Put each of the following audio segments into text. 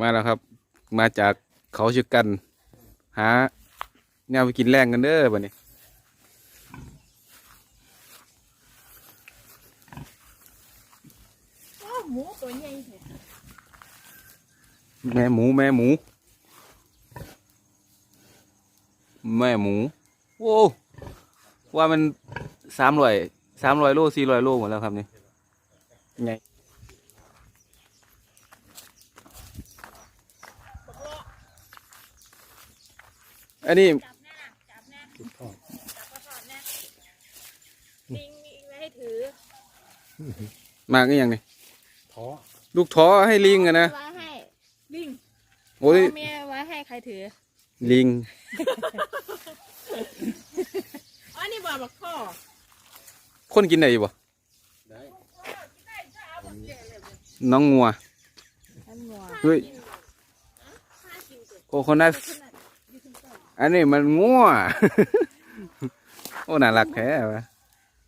มาแล้วครับ มาจากเขาชื่อกัน หาแนวไปกินแรงกันเด้อบัดนี้อ้าวหมูตัวใหญ่แท้แม่หมูแม่หมู แม่หมูโว้ว่ามันสามร้อยสามร้อยโลสี่ร้อยโลหมดแล้วครับนี่ไง อันนี้จับแน่จับแน่จับกระสอบแน่ลิงมีอีกไว้ให้ถือมากนี่ยังนี่ท้อลูกท้อให้ลิงอะนะไว้ให้ลิงโอ้ยพ่อแม่ไว้ให้ใครถือลิงอ๋อนี่บอกบักพ่อคนกินได้อยู่บ่ได้น้องงัวอันหัวเฮ้ยโคโคนัท อันนี้มันงัวโอ้น่ารักแท้วะ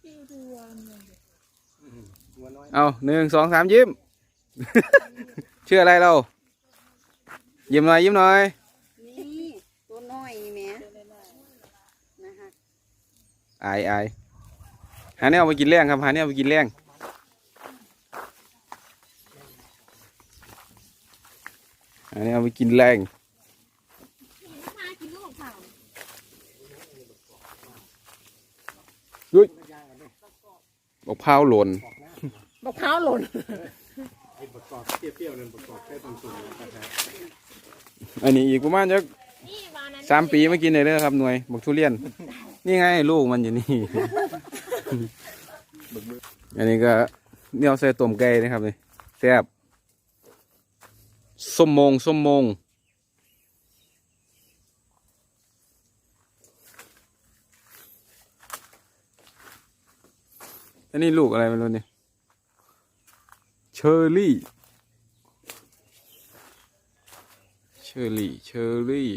พี่ดูวันวัวน้อยเอาหนึ่งสองสามยิ้ม ชื่ออะไรเรา ยิ้มหน่อยยิ้มหน่อย นี่ตัวน้อยนี่แหม่นะคะอายอายหาแนวไปกินแรงครับหาแนวไปกินแรงหาแนวไปกินแรง พากินลูกเผา บอกพร้าวหล่นบักเผาหล่นไอ้ประกอบเปรี้ยวๆนั่นประกอบแค่ตรงสูงนะครับอันนี้อีกประมาณจะนี่วานั้นสามปีไม่กินเลยเด้อครับหน่วยบอกทุเรียน นี่ไงลูกมันอยู่นี่ อันนี้ก็เนี่ยใส่ต้มไก่นะครับนี่แซ่บส้มมงส้มมง อันนี้ลูกอะไรไม่รู้เนี่ยเชอร์รี่ เชอร์รี่ เชอร์รี่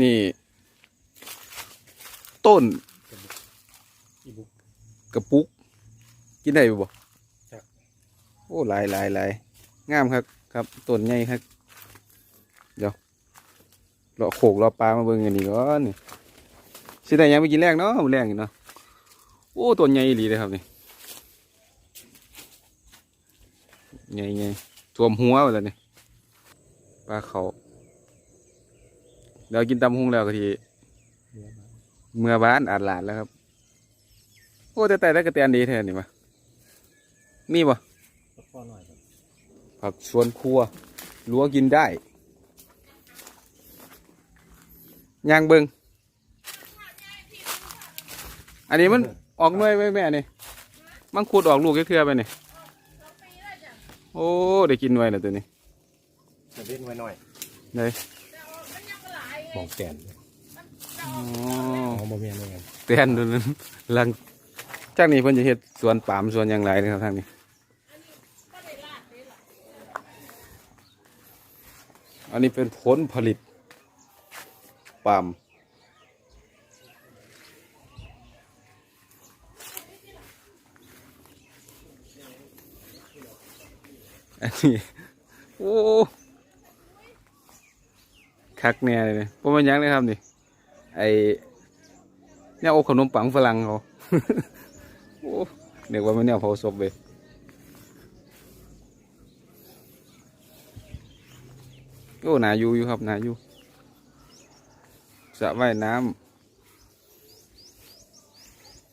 นี่ ต้นอีบุกกระปุก กินได้บ่ครับโอ้หลายหลายหลายงามครับ ครับต้นใหญ่ครับ เดี๋ยวเลาะโขกเลาะปลามาเบิ่งกันดีก่อนนี่สิได้หยังไปกินแรกเนาะมื้อแรงนี่เนาะโอ้ต้นใหญ่อีหลีเลยครับนี่ใหญ่ใหญ่ท่วมหัวหมดแล้วนี่ปลาเขาเดี๋ยวกินตำหุงแล้วก็ที เมื่อบ้านอาดหลานแล้วครับ โอ้แต่แต่ได้กระเตียนดีแท้นี่มามีบ่พ่อหน่อยครับผักสวนครัวรั้วกินได้ย่างเบิงอันนี้มันออกหน่วยไว้แม่นี่มันขุดออกลูกเครือๆไปนี่โอ้ได้กินหน่วยแล้วตัวนี้จะเล่นไว้หน่อยเลยมองแกนอ๋อ อ๋อบ่มีอะไรกันเตียนตัวนั้นหลังจากนี้เพิ่นจะเฮ็ดสวนปาล์มสวนอย่างไรนะครับทางนี้อันนี้เป็นผลผลิตปาล์มอันนี้โอ้คักแน่เลยเนี่ยผมเป็นยังเลยครับนี่ ไอเนี่ยโอาขนมปังฝรั่งเขาโอ้เดี๋ยวว่ามันเนี่ยเผาศพเลยโอ้หนาอยู่อยู่ครับหนาอยู่สระว่ายน้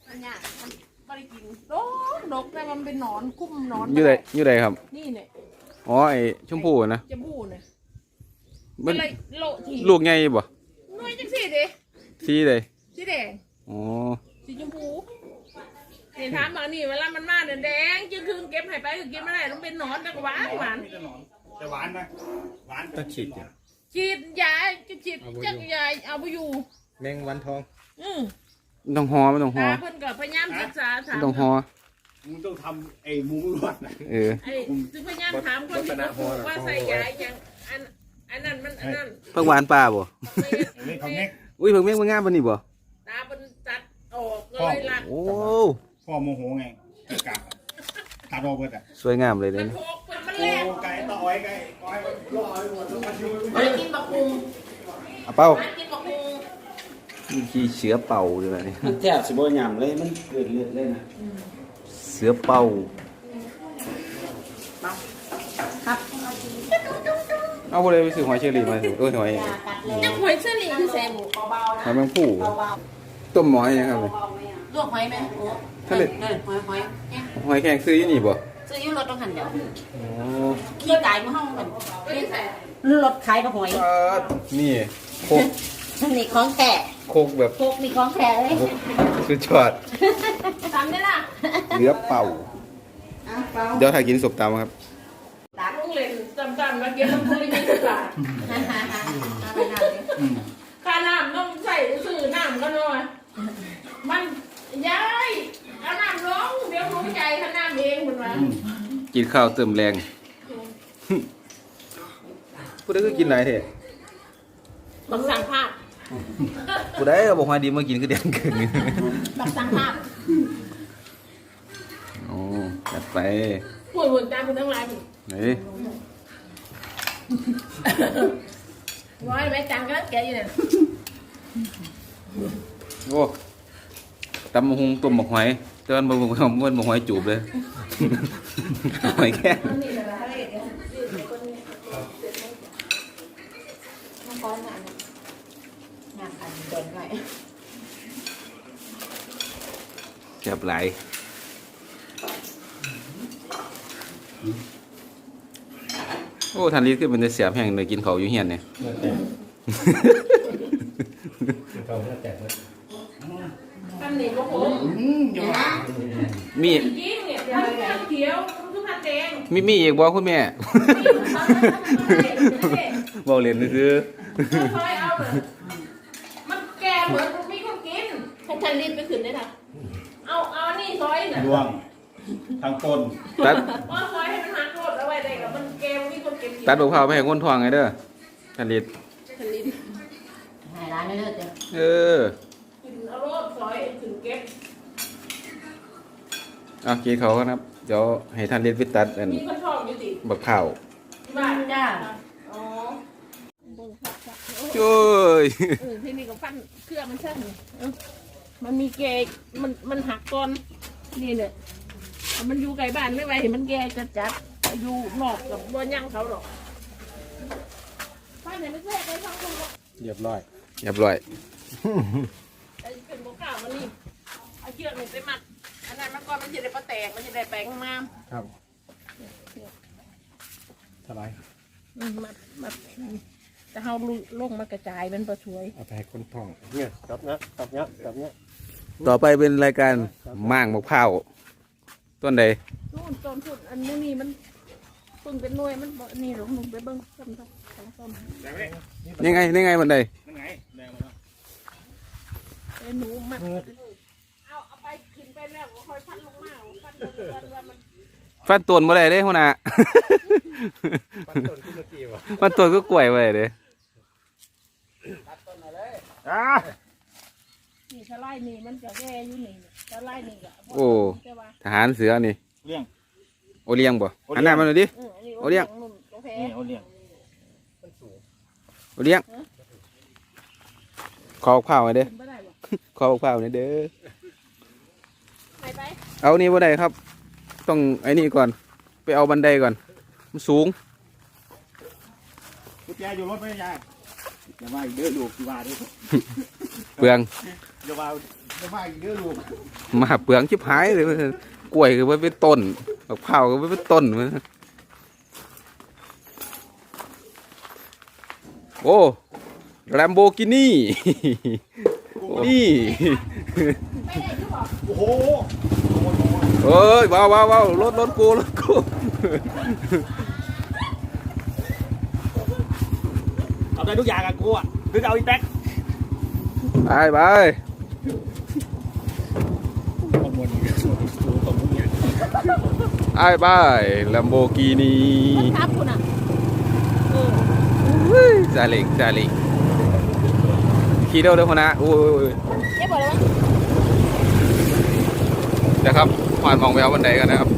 อันเนี้ยมันไม่ได้กินดกดกแต่มันเป็นหนอนคุ้มหนอนำอยู่ใดอยู่ใดครับ นี่เนี่ยอ๋อไอชมพู่นะจะบูเนี่ยมัมันนเลยโละทีลูกไงบ่ หน่วยจังสิเด้ สีใดสีแดงอ๋อสีชมพูเห็นถามมานี่เวลามันมาเนี่ยแดงจึงคืนเก็บให้ไปก็กินไม่ได้ต้องเป็นหนอนแต่ก็หวานหวานจะหวานนะหวานต้องฉีดจ้ะฉีดยาจะฉีดจักยาเอาไปอยู่แมงวันทอง อืมมันต้องหอมันต้องหอตาเพิ่นก็พยายามศึกษาถามมันต้องหอมมึงต้องทำไอ้มุ้งลวดนะเออไอ้ซึ่งพยายามถามคนที่เขาปลูกว่าใส่ยาอย่างอันอันนั้นมันอันนั้นผักหวานป่าบ่เล่นเขาแง่ อุ้ยเพิ่งเม่งมางามปานนี้บ่ตาเป็นตัดออกเลยหลักโอ้พ่อโมโหไงกะตัดออกเบิดอะสวยงามเลยเด้มันนี่โคกเป็นมันโอ้แรกไก่ต่อยไก่ต่อยรอไอ้หมดแล้วมันอยู่มากินบักคุงเอาเป้ามากินบักคุงมีขี้เชื้อเป่าด้วยนะนี่มันแทบสิบ่ยำเลย มันเกิดเลือดเลยนะเสือเป่าเอาบ่ได้ไปซื้อหอยเชอรี่มาสิเออหอยยังหอยเชอรี่คือแซมหอยแมงผู้ต้มหอยยังครับนี่ลวกหอยไหมโอ้ท่านเลยเออหอยหอยเนี่ยหอยแข็งซื้ออยู่นี่บ่ซื้ออยุ่รถต้องหันเดียวโอ้ขี้ไก่มาห้องมันนี่ใส่รถขายกับหอยเอิ้นนี่โคกนี่ของแท้โคกแบบพกนี่ของแท้เลยโคกสุดยอดทำได้ล่ะเนื้อเป่า อะเปล่าเดี๋ยวถ่ายกินสบตามครับ ตักลุงเล่นจำๆแล้วเก็บน้ำพุยี่สิบบาทเอาไปทำดิ ค่าน้ำต้องใส่ซื้อน้ำก็หน่อย มันยายเอาน้ำลงเดี๋ยวรู้ใจค่าน้ำเองเหมือนว่ากินข้าวเติมแรง ผู้ใดก็กินหลายแท้บักสั่งภาพผู้ใดก็บอกว่าดีมากินคือเดียนเกินบักสั่งภาพโอ้จัดไปหุ่นหุ่นตามคุณทั้งหลายหุ่นไหน ร้อยไหมจังก็แกอยู่เนี่ยโอ้ตำมะฮุงต้มหมกหอยเตือนบะฮุงต้มมันหมกหอยจูบเลย หอยแค่น้องก้อนอันานอันเด่นหน่อยแซ่บหล อ้ทันรีขึ้นเป็นแต่เสียบแห่งเลยกินเขาวอยู่เฮียนเนี่ยทำหนีก็โหมีจริงเนี่ยมันแค่เขียวมันคือพันแดงมีมีอีกบ่คุณแม่เบาเล่นคือซอยเอาเลยมันแก่เหมือนมันมีคนกินให้ทันรีบไปขึ้นได้ละเอาเอานี่ซอยน่ะรวมทั้งต้นตัดว่าซอยให้มันหัก ตัดบกเผาวไปให้คนทวงไงเด้อทันรีทันรีบให้ร้านเลิศเดี๋ยวเออกินเอารถซอยถึงเก็บเอากินเขากันครับ เดี๋ยวให้ทันรีไปตัดอันมีคนชอบอยู่ติบักเผาวที่บ้านจ้าอ๋อโอ้ยเออที่นี่ก็ฟันเครื่องมันเช่นเออมันมีแกมันมันหักก่อนนี่เนี่ยมันอยู่ไกลบ้านไม่ไหวเห็นมันแกจะจัดอยู่นอกกับบัวย่างเขาหรอก เลยทั้งคนบอกเรียบร้อยเรียบร้อยไอ้เป็นบกข้าวมันนี่เอาเชือกนี่ไปมัดอันนั้นมันก็มันจะได้ปลาแตกมันจะได้แปลงงามครับสบายอืมมัดมัดแต่เขาลงมากระจายเป็นประช่วยเอาไปให้คนท่องเนี่ยจับเนี้ยจับเนี้ยจับเนี้ยต่อไปเป็นรายการม่างบักเผาวต้นใดนู่นต้นทุนอันนี้นี่มัน ปึ่งเป็นหน่วยมันบ่นี่หลงหนุ่มไปเบิ้งต้นต้นต้นต้นได้ไหมนี่ไงนี่ไงบันไดนั่นไงแดงมาแล้วไอ้หนูมัดเอาเอาไปขึ้นไปแล้วก็ค่อยพันลงมาพันลงมาว่ามันฟันต้นบ่ได้เด้หัวหน้า ปันต้นขึ้นเมื่อกี้วะฟันต้นก็กล้วยบ่ได้เด้อ่านี่ถ้าไล่นี่มันจะแย่อยู่นี่ถ้าไล่นี่ก็โอ้ แต่ว่าทหารเสือนี่เลี้ยง โอเลี้ยงบ่โอเลี้ยงหันหน้ามาหน่อยดิเอออันนี้เอาเลี้ยงนุ่มโอเคนี่เขาเลี้ยงโอเลี้ยง ขอบักเผาวไว้เด้อขึ้นไม่ได้หรอกขอบักเผาวหน่อยเด้อ ไปไปเอานี่บ่ได้ครับ ต้องไอ้นี่ก่อน ไปเอาบันไดก่อน มันสูง กุญแจอยู่รถไหมยายอย่าว่าอีกเด้อลูกอย่าว่าเด้อเปลือง อย่าว่าอย่าว่าอีกเด้อลูกมาเปลืองชิบหายเลยมัน กล้วยก็ไว้เป็นต้นบักเผาวก็ไว้เป็นต้นมันโอ้แลมโบกินี่นี่ โอ้โหเอ้ยว้าวว้าวว้าวรถรถกูรถกูเอาได้ทุกอย่างอะกูอะคือเอาอีแท็กไปไป ข้อมูลสูงสูงของพวกเนี้ย ไอ้บ้ายลัมโบกินีมันทับคุณอะเออซาเล็กซาเล็กขี่เร็วเด้อพอนะโอ้ยเจ๊บอกเลยว่านะครับผ่านมองไปเอาบันไดกันนะครับ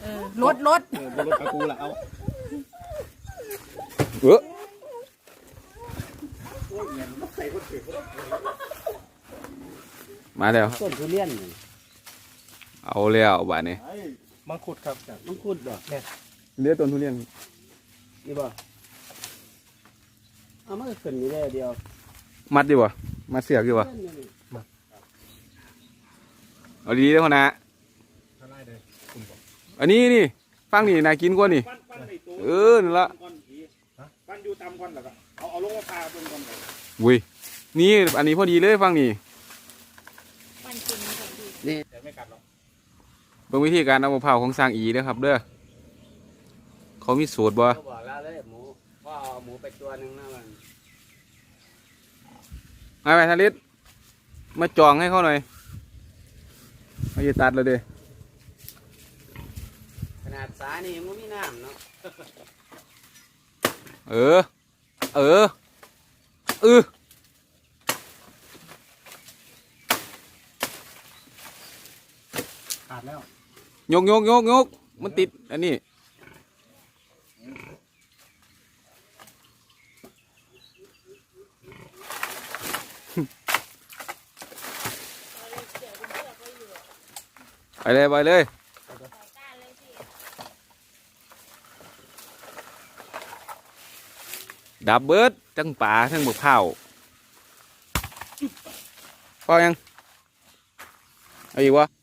เออรถรถเออบนรถกับกูละเอา เออ มาแล้ว ต้นทุเรียนนี่เอาแล้วบ้านนี้มังคุดครับมังคุดบ่เลือต้นทุเรียนนี่บ่เอามันก็ขึ้นอยู่ได้เดียวมัดดีบ่มัดเสือกดีบ่เอาดีๆเด้อพอนะถ้าไล่เลยอันนี้นี่ฟังนี่น่ากินกว่านี่ ปั้นปั้นในตัวเออนั่นละก้อนผีปั้นอยู่ตามก้อนแล้วก็เอาเอาลงมาพาตรงก้อนเลยวุ้ยนี่อันนี้พอดีเลยฟังนี่ แต่ไม่กัดหรอกเบิ่งวิธีการเอามะพร้าวของสร้างอีเด้อครับเด้อเขามีสูตรบ่เขาบอกแล้วเลยหมูพ่อเอาหมูไปตัวหนึงนะมันมาไปทาริศมาจองให้เขาหน่อยเขาจะตัดเลยเด้ขนาดสานี่มันมีน้ำเนาะเออ เออเออ ขาดแล้วยกยกยกยกมันติด อันนี้ ไปเลยไปเลย ดับเบิดทั้งป่าทั้งบกข้าพอยัง เอาอีกวะ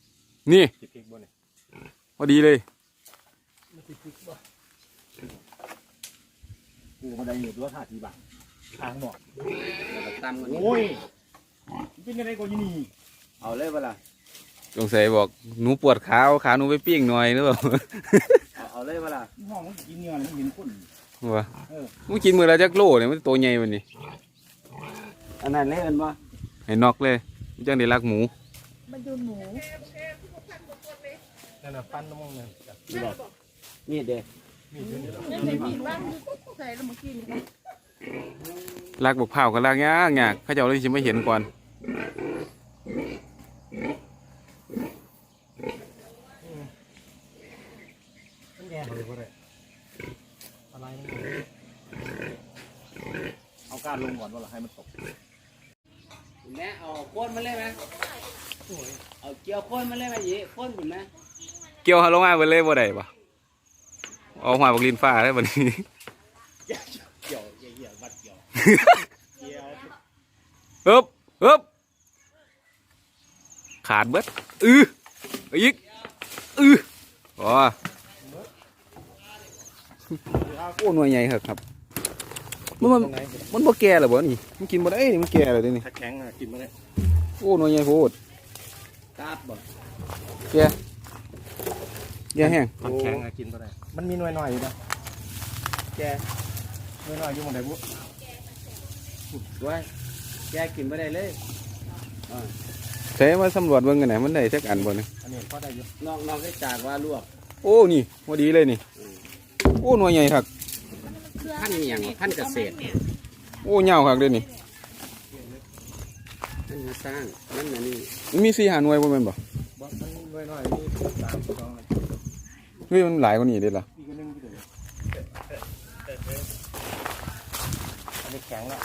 นี่จิบพริกบนนี่พอดีเลยกูมาได้อยู่ตัวท่าทีบางทางหมอกแล้วก็ตำกันโอ้ยเป็นยังไงกูยี่นี่เอาเลยเวลาสงสัยบอกหนูปวดขาเอาขาหนูไปปิ้งหน่อยหรือเปล่าเอาเอาเลยเวลาห้องมันกินเนื้อมันเห็นข้นวะเออมึงกินมือละจักโลเนี่ยมันตัวใหญ่วันนี้อันนั้นเลยกันบ่ให้นอกเลยมันจังได้รักหมูมันอยู่หมู นั่นน่ะปั้นน้ำมันเนี่ยมีดเด้มีดอยู่นี่เหรอยังไงมีบ้างใส่แล้วเมื่อกี้นี่รักบกเผาวกับรักยากยากเข้าเจ้าเลยสิไม่เห็นก่อนมันแย่เลยก็ได้อะไรมันเอาการลงก่อนว่าเราให้มันตกแม่เอาโคนมาเลยไหมเอาเกี่ยวโคนมาเลยไหมยี่โคนผมไหม เกี่ยวหาลงมาไปเลยบ่ได้ปะเอาหัวบักลินฟ้าได้บัดนี้เกี่ยวเกี่ยวเกี่ยววัดเกี่ยวเกี่ยวฮึบฮึบขาดเบิดอือเอาอีกอืออ๋อโอ้หน่วยใหญ่ครับครับมันมันตรงไหนมันบ่แก่หรอบ่นี่มันกินบ่ได้นี่มันแก่แล้วเด้นี่ถ้าแข็งอะกินมาได้โอ้หน่วยใหญ่โพดกราบบ่แก่ แก่แห้งถ้าแข็งอะกินมาได้มันมีหน่วยหน่อยอยู่นะแกหน่วยหน่อยอยู่หมดไหนบุด้วยแกกินไม่ได้เลยใช้มาสำรวจเบิ่งกันไหนมันได้สักอันบ่นี่อันนี้ก็ได้อยู่นอกนอกได้จากว่าลวกโอ้นี่พอดีเลยนี่ โอ้หน่วยใหญ่ครับพันธุ์อหย่างพันธุ์เกษตรโอ้ยาวครับเด้นี่พันธุ์มาสร้างนั่นน่ะนี่มันมีสี่หาหน่วยบ่แม่นบ่ บ่มันหน่วยหน่อยนี่สามสองเฮ้ยมันหลายกว่านี้เด้ล่ะอีกอันหนึงที่เดี๋ยวอันนี้แข็งแล้ว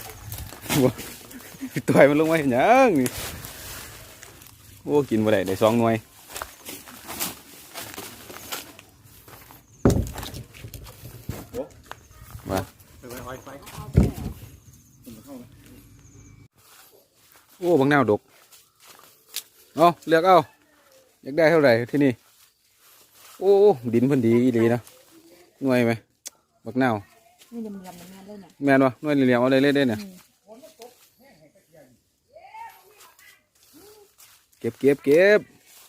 ต่อยมันลงมาเห็นหยังนี่โอ้กินบ่ได้ได้สองหน่วยไปไว้อ้อยไฟโอ้บางแนวดกเอาเลือกเอา อยากได้เท่าไหร่ที่นี่ โอ้ดินเพิ่นดีอีหลีนะหน่วยไหมบักแนวนี่ดำๆมันงานเลยเนี่ยแม่นวะหน่วยเหลี่ยมๆเอาเลยเลยเด้เนี่ยเก็บเก็บเก็บ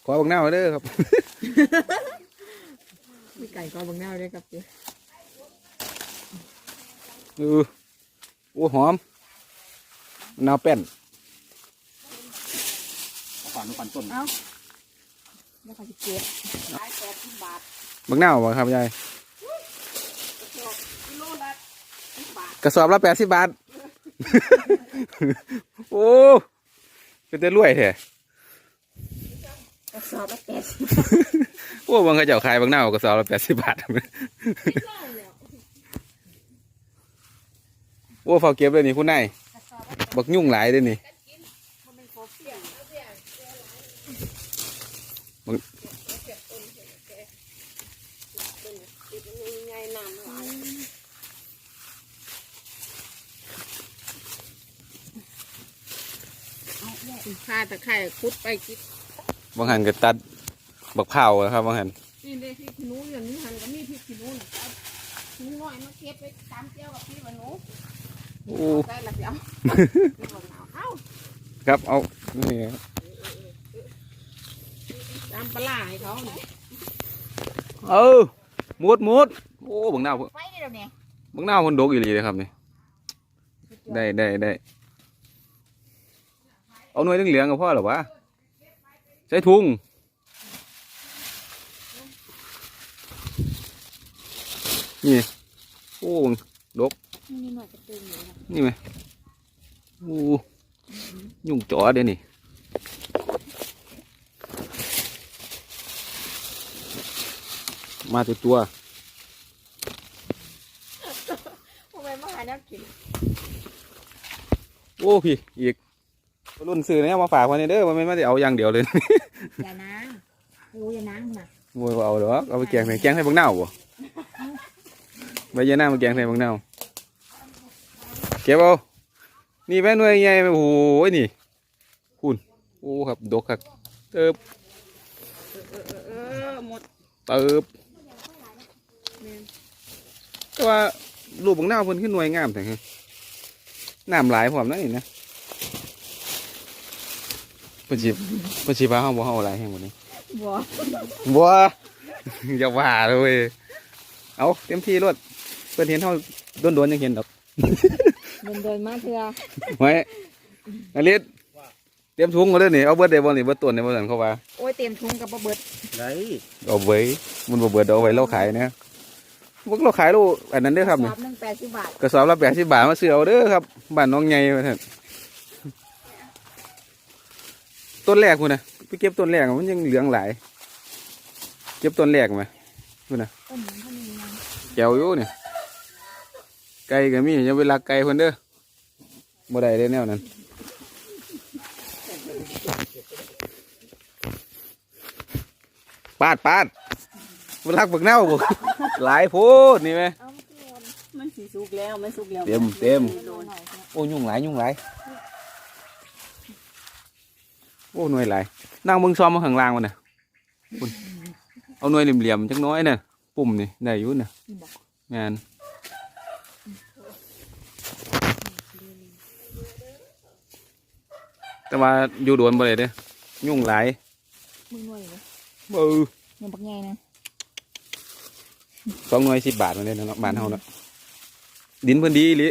ขอบักแนวเด้อครับมีไก่ก็บางแนวเลยกับเจ๊เออโอ้หอมมะนาวแป้นไปฝันฝันต้น แล้วเขาจะเก็บขายแปดสิบบาทบักหน้าวบ่ครับยายกิโลละสิบบาทกระสอบละแปดสิบบาท โอ้เป็นแต่รวยแท้กระสอบละแปดสิบโอ้บางเขาเจ้าขายบักหน้าวกระสอบละแปดสิบบาท โอ้เฝ้าเก็บเลยนี่คุณนายบักยุ่งหลายเลยนี่มันเป็นของเสี่ยง ติดยังไงน้ำหลายข้าตะไคร่คุดไปคิดบางหันก็ตัดบักเผาวอะครับบางหันนี่เลยพริกขี้หนูอย่างนี้หันก็มีพริกขี้หนูนะหนูน้อยมาเก็บไปตามเจ้ากับพี่วันหนูโอ้ได้ละเจ้าเอ้าครับเอานี่ครับ ตามปลาให้เขาเนี่ยเออมุดมุดโอ้บักหน้าวไว้ได้แล้วเนี่ยบักหน้าวคนดกอีหลีเลยครับนี่ได้ได้ได้เอาหน่วยเหลืองๆกับพ่อเหรอวะใส่ถุงนี่โอ้ดกนี่หน่อยจะตึงอยู่นะนี่ไหมโอ้ยุ่งจ๋อเดี๋ยวนี้ มาตัวตัวทำไมมาหาแน้ำกินโอ้พี่อีกรุ่นซื้อเนี่ยมาฝากวันนี้เด้อมันไม่ได้เอาอย่างเดียวเลยอย่าน้ำโอ้อย่าน้ำนะโว้ยบ่เอาดอกเอาไปแกงใส่แกงใส่บังเน่าบ่ใบยาหน้ามาแกงใส่บังเน่าเก็บเอานี่แม่หน่วยใหญ่โอ้โหนี่คุณโอ้ครับดกครับเติบเออหมดเติบ แต่ว่ารูปบังเน่าเพิ่นขึ้นหน่วยงามแต่คือน้ำหลายพร้อมนะนี่นะเพิ่นสิเพิ่นสิพาเฮาบ่เฮาหลายแห่งบ่นี้บัวบัวอย่าว่าเลยเว้ยเอาเต็มที่รถเพื่อนเห็นเท่าโดนๆยังเห็นดอกเดินเดินมาเถอะไว้อลิศเตรียมถุงมาเลยนี่เอาเบิร์ดเดย์บอลนี่เบิร์ดตัวในบอลนั่นเขาว่าโอ้ยเต็มถุงกับปลาเบิดได้เอาไว้มันบ่เบิร์ดเอาไว้เราขายนะ พวกเราขายลูกอันนั้นเด้อครับสนี่อบหนึ่งแปดสิบบาทกระสอบละแปดสิบบาทมาซื้อเอาเด้อครับบ้านน้องใหญ่มาเถอะต้นแรกคุณนะไปเก็บต้นแรกมันยังเหลืองหลาย เก็บต้นแรกมาต้นหนึ่งเท่านี้นะแก้วอยู่เนี่ยไก่ก็มีอย่าเวลาไก่คนเด้อบ่ได้เด้อแนวนั้นปาดปาด มันรักบักเน่าบ่หลายโพดนี่ไหมเอามากินมันสีสุกแล้วมันสุกแล้วเต็มเต็มโลหน่อยนะโอ้ยุ่งหลายยุ่งหลายโอ้หน่วยหลายนั่งเบิ่งซ้อมมาข้างล่างมันน่ะคุณเอาหน่วยเหลี่ยมๆจักหน้อยน่ะปุ่มนี่ได้อยู่น่ะงานแต่ว่าอยู่โดนบ่ได้เด้อยุ่งหลายมึงหน่วยเลยเออเงินปักใหญ่นะ สองหน่วยสิบบาทมาเนี่ยเนาะบ้านเฮาเนาะดินเพิ่นดีหลิ